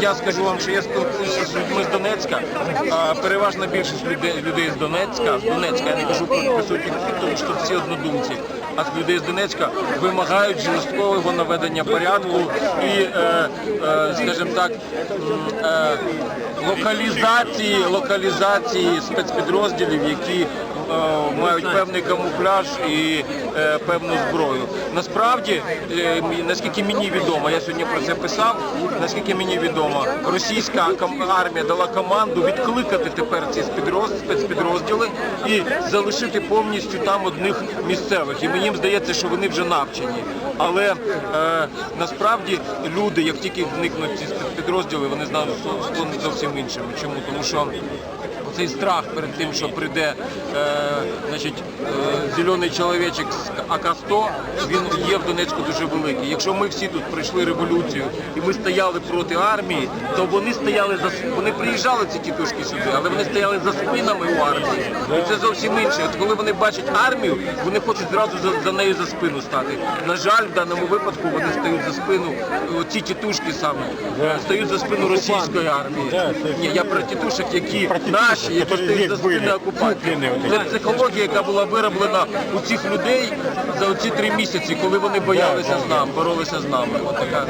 я скажу вам, що я спілкуюся з людьми з Донецька. а, Переважна більшість людей, людей з Донецька, з Донецька, я не кажу про присутніх тому що всі однодумці. А з людей з Донецька вимагають жорсткого наведення порядку і, е, е, скажімо так, е, локалізації, локалізації спецпідрозділів, які мають певний камуфляж і е, певну зброю. Насправді, е, наскільки мені відомо, я сьогодні про це писав. Наскільки мені відомо, російська армія дала команду відкликати тепер ці спецпідрозділи і залишити повністю там одних місцевих. І мені здається, що вони вже навчені. Але е, насправді люди, як тільки вникнуть ці спецпідрозділи, вони стануть зовсім іншими. Чому? Тому що цей страх перед тим, що прийде е, значить, е, зелений чоловічок з АК-100, він є в Донецьку дуже великий. Якщо ми всі тут пройшли революцію і ми стояли проти армії, то вони стояли за вони приїжджали ці тітушки сюди, але вони стояли за спинами у армії. І це зовсім інше. От коли вони бачать армію, вони хочуть зразу за, за нею за спину стати. На жаль, в даному випадку вони стають за спину, ці тітушки саме е, стають за спину російської армії. Ні, я про тітушок, які наші, які стоять за спини окупантів. Це психологія, яка була вироблена у цих людей за ці три місяці, коли вони боялися з нами, боролися з нами. От така.